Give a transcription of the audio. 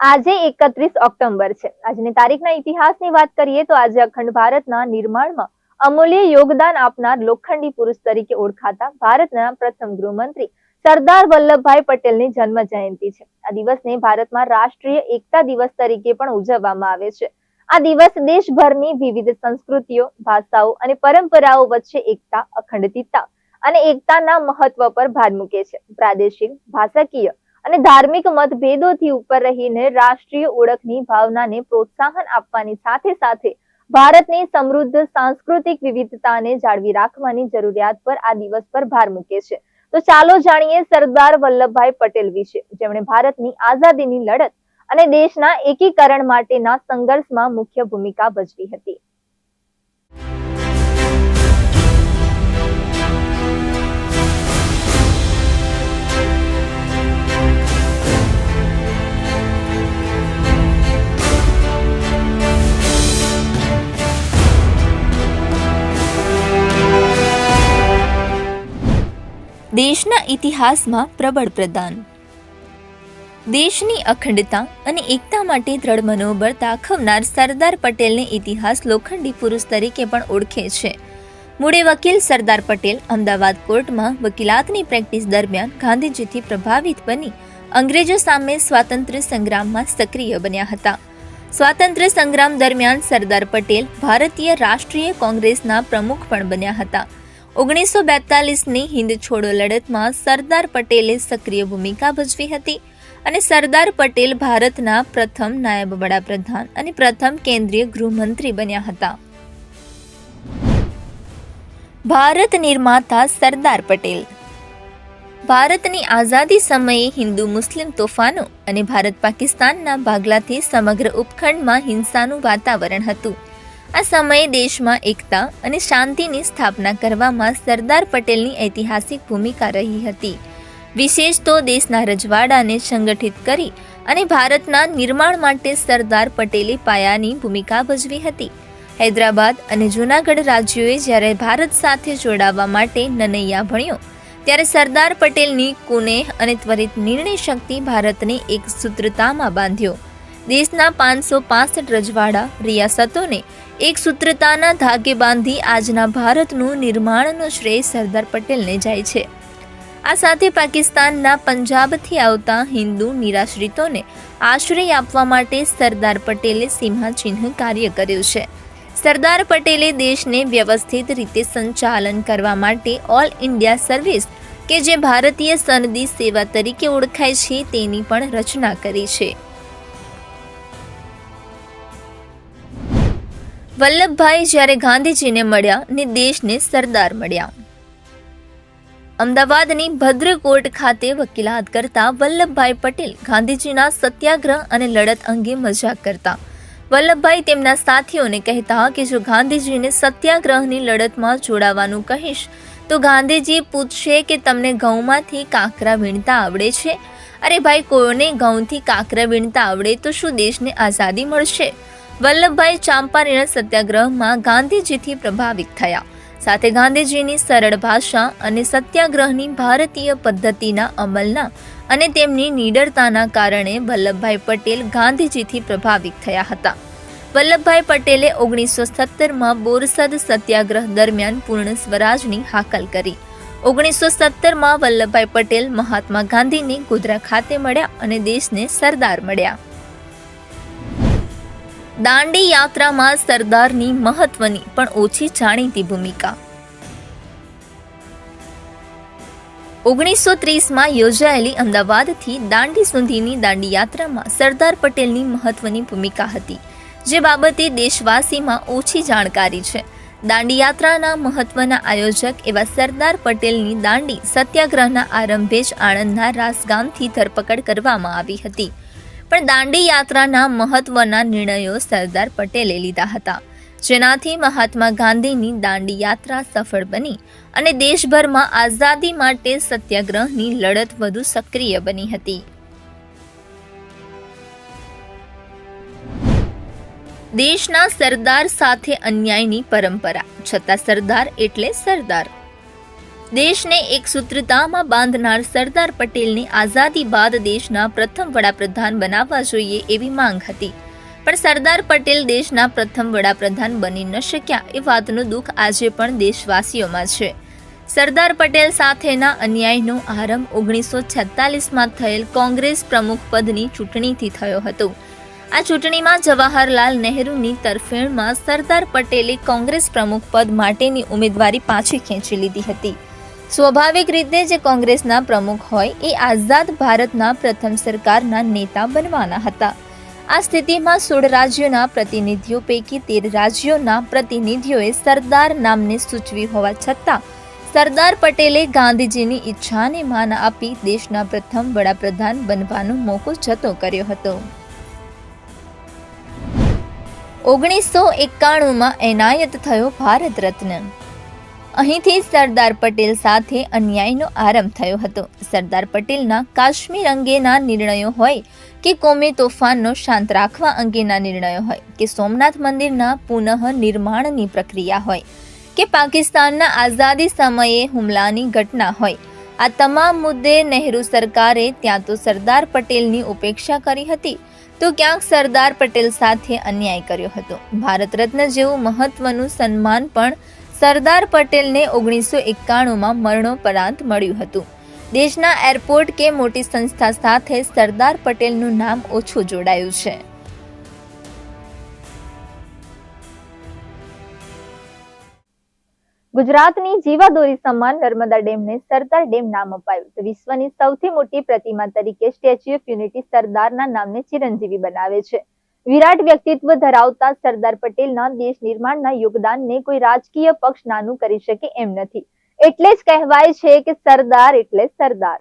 આજે એકત્રીસ ઓક્ટોબર છે. આજની તારીખના ઇતિહાસની વાત કરીએ તો આજે અખંડ ભારતના નિર્માણમાં અમૂલ્ય યોગદાન આપનાર લોખંડી પુરુષ તરીકે ઓળખાતા ભારતના પ્રથમ ગૃહમંત્રી સરદાર વલ્લભભાઈ પટેલની જન્મ જયંતિ છે. આ દિવસને ભારતમાં રાષ્ટ્રીય એકતા દિવસ તરીકે પણ ઉજવવામાં આવે છે. આ દિવસ દેશભરની વિવિધ સંસ્કૃતિઓ, ભાષાઓ અને પરંપરાઓ વચ્ચે એકતા અખંડિતતા અને એકતાના મહત્વ પર ભાર મૂકે છે. પ્રાદેશિક, ભાષાકીય અને ધાર્મિક મતભેદોથી ઉપર રહીને રાષ્ટ્રીય ઓળખની ભાવનાને પ્રોત્સાહન આપવાની સાથે સાથે ભારતની સમૃદ્ધ સાંસ્કૃતિક વિવિધતાને જાળવી રાખવાની જરૂરિયાત પર આ દિવસ પર ભાર મૂકે છે. તો ચાલો જાણીએ સરદાર વલ્લભભાઈ પટેલ વિશે. જેમણે ભારતની આઝાદીની લડત અને દેશના એકીકરણ માટેના સંઘર્ષમાં મુખ્ય ભૂમિકા ભજવી હતી. દેશના ઇતિહાસમાં પ્રબળ પ્રદાન. દેશની અખંડતા અને એકતા માટે દ્રઢ મનોબળ દાખવનાર સરદાર પટેલને ઇતિહાસ લોખંડી પુરુષ તરીકે પણ ઓળખે છે. મૂળે વકીલ સરદાર પટેલ અમદાવાદ કોર્ટમાં વકીલાતની પ્રેક્ટિસ દરમિયાન ગાંધીજીથી પ્રભાવિત બની અંગ્રેજો સામે સ્વાતંત્ર્ય સંગ્રામમાં સક્રિય બન્યા હતા. સ્વાતંત્ર્ય સંગ્રામ દરમિયાન સરદાર પટેલ ભારતીય રાષ્ટ્રીય કોંગ્રેસના પ્રમુખ પણ બન્યા હતા. ઓગણીસો બેતાલીસની હિન્દ છોડો લડતમાં સરદાર પટેલે સક્રિય ભૂમિકા ભજવી હતી અને સરદાર પટેલ ભારતના પ્રથમ નાયબ વડાપ્રધાન અને પ્રથમ કેન્દ્રીય ગૃહમંત્રી બન્યા હતા. ભારત નિર્માતા સરદાર પટેલ. ભારતની આઝાદી સમયે હિન્દુ મુસ્લિમ તોફાનો અને ભારત પાકિસ્તાનના ભાગલાથી સમગ્ર ઉપખંડમાં હિંસાનું વાતાવરણ હતું. આ સમયે દેશમાં એકતા અને શાંતિની સ્થાપના કરવામાં સરદાર પટેલની ઐતિહાસિક ભૂમિકા રહી હતી. વિશેષ તો દેશના રજવાડાને સંગઠિત કરી અને ભારતના નિર્માણ માટે સરદાર પટેલે પાયાની ભૂમિકા ભજવી હતી. હૈદરાબાદ અને જૂનાગઢ રાજ્યોએ જ્યારે ભારત સાથે જોડાવા માટે નનૈયા ભણ્યો, ત્યારે સરદાર પટેલની કુનેહ અને ત્વરિત નિર્ણય શક્તિ ભારતને એક સૂત્રતામાં બાંધ્યો. દેશના પાંચસો પાસઠ રજવાડા, રિયાસતોને એક સૂત્રતાના ધાગે બાંધી આજના ભારતનું નિર્માણનો શ્રેય સરદાર પટેલને જાય છે. આ સાથે પાકિસ્તાનના પંજાબથી આવતા હિન્દુ નિરાશ્રિતોને આશ્રય આપવા માટે સરદાર પટેલે સીમાચિહ્ન કાર્ય કર્યું છે. સરદાર પટેલે દેશને વ્યવસ્થિત રીતે સંચાલન કરવા માટે ઓલ ઇન્ડિયા સર્વિસ કે જે ભારતીય સનદી સેવા તરીકે ઓળખાય છે, તેની પણ રચના કરી છે. વલ્લભભાઈ જ્યારે ગાંધીજીને મળ્યા ને દેશને સરદાર મળ્યા. અમદાવાદની ભદ્રકોટ ખાતે વકીલાત કરતા વલ્લભભાઈ પટેલ ગાંધીજીના સત્યાગ્રહ અને લડત અંગે મજાક કરતા. વલ્લભભાઈ તેમના સાથીઓને કહેતા કે જો ગાંધીજીને સત્યાગ્રહની લડતમાં જોડાવાનું કહીશ, તો ગાંધીજી પૂછશે કે તમને ઘઉંમાંથી કાંકરા વીણતા આવડે છે? અરે ભાઈ કોઈને ઘઉંથી કાંકરા વીણતા આવડે તો શું દેશને આઝાદી મળશે? વલ્લભભાઈ ચાંપાનેર સત્યાગ્રહમાં ગાંધીજીથી પ્રભાવિત થયા. સાથે ગાંધીજીની સરળ ભાષા અને સત્યાગ્રહની ભારતીય પદ્ધતિના અમલના અને તેમની નીડરતાના કારણે વલ્લભભાઈ પટેલ ગાંધીજીથી પ્રભાવિત થયા હતા. વલ્લભભાઈ પટેલે ઓગણીસો સત્તરમાં બોરસદ સત્યાગ્રહ દરમિયાન પૂર્ણ સ્વરાજની હાકલ કરી. ઓગણીસો સત્તરમાં વલ્લભભાઈ પટેલ મહાત્મા ગાંધીને ગોધરા ખાતે મળ્યા અને દેશને સરદાર મળ્યા. દાંડી યાત્રામાં સરદારની મહત્વની પણ ઓછી જાણીતી ભૂમિકા. ઓગણીસો ત્રીસમાં યોજાયેલી અમદાવાદથી દાંડી સુધીની દાંડી યાત્રામાં સરદાર પટેલની મહત્વની ભૂમિકા હતી, જે બાબતે દેશવાસીમાં ઓછી જાણકારી છે. દાંડી યાત્રાના મહત્વના આયોજક એવા સરદાર પટેલની દાંડી સત્યાગ્રહના આરંભે જ આણંદના રાસગામથી ધરપકડ કરવામાં આવી હતી. પણ દાંડી યાત્રાના મહત્વના નિર્ણયો સરદાર પટેલે લીધા હતા. જેનાથી મહાત્મા ગાંધીની દાંડી યાત્રા સફળ બની અને દેશભરમાં આઝાદી માટે સત્યાગ્રહની લડત વધુ સક્રિય બની હતી. દેશના સરદાર સાથે અન્યાયની પરંપરા, છતાં સરદાર એટલે સરદાર. દેશને એક સૂત્રતામાં બાંધનાર સરદાર પટેલની આઝાદી બાદ દેશના પ્રથમ વડાપ્રધાન બનાવવા જોઈએ એવી માંગ હતી. પણ સરદાર પટેલ દેશના પ્રથમ વડાપ્રધાન બની ન શક્યા એ વાતનું દુઃખ આજે પણ દેશવાસીઓમાં છે. સરદાર પટેલ સાથેના અન્યાયનો આરંભ ઓગણીસો છેતાલીસમાં થયેલ કોંગ્રેસ પ્રમુખ પદની ચૂંટણીથી થયો હતો. આ ચૂંટણીમાં જવાહરલાલ નહેરુની તરફેણમાં સરદાર પટેલે કોંગ્રેસ પ્રમુખ પદ માટેની ઉમેદવારી પાછી ખેંચી લીધી હતી. સ્વાભાવિક રીતે જે કોંગ્રેસના પ્રમુખ હોય એ આઝાદ ભારતના પ્રથમ સરકારના નેતા બનવાના હતા. આ સ્થિતિમાં સોળ રાજ્યોના પ્રતિનિધિઓ પૈકી તેર રાજ્યોના પ્રતિનિધિઓએ સરદાર નામને સૂચવી હોવા છતાં, સરદાર પટેલે ગાંધીજીની ઈચ્છાને માન આપી દેશના પ્રથમ વડાપ્રધાન બનવાનો મોકો જતો કર્યો હતો. ઓગણીસો એકાણુંમાં એનાયત થયો ભારત રત્ન. અહીંથી સરદાર પટેલ સાથે અન્યાયનો આરંભ થયો હતો. સરદાર પટેલના કાશ્મીર અંગેના નિર્ણયો હોય કે કોમી તોફાનનો શાંત રાખવા અંગેના નિર્ણયો હોય કે સોમનાથ મંદિરના પુનઃ નિર્માણની પ્રક્રિયા હોય કે પાકિસ્તાનના આઝાદી સમયે હુમલાની ઘટના હોય. આ તમામ મુદ્દે નહેરુ સરકારે ત્યાં તો સરદાર પટેલની ઉપેક્ષા કરી હતી. તો ક્યાંક સરદાર પટેલ સાથે અન્યાય કર્યો હતો. ભારત રત્ન જેવું મહત્વનું સન્માન પણ સરદાર પટેલને ઓગણીસો એકાણુંમાં મરણોપરાંત મળ્યું હતું. દેશના એરપોર્ટ કે મોટી સંસ્થા સાથે સરદાર પટેલનું નામ ઓછું જોડાયું છે. ગુજરાતની જીવાદોરી સમાન નર્મદા ડેમને સરદાર ડેમ નામ અપાયું વિશ્વની સૌથી મોટી પ્રતિમા તરીકે સ્ટેચ્યુ ઓફ યુનિટી સરદારના નામને ચિરંજીવી બનાવે છે. વિરાટ વ્યક્તિત્વ ધરાવતા સરદાર પટેલ ના દેશ નિર્માણ નિર્માણના યોગદાનને કોઈ રાજકીય પક્ષ નાનું કરી શકે એમ નથી. એટલે જ કહેવાય છે કે સરદાર એટલે સરદાર.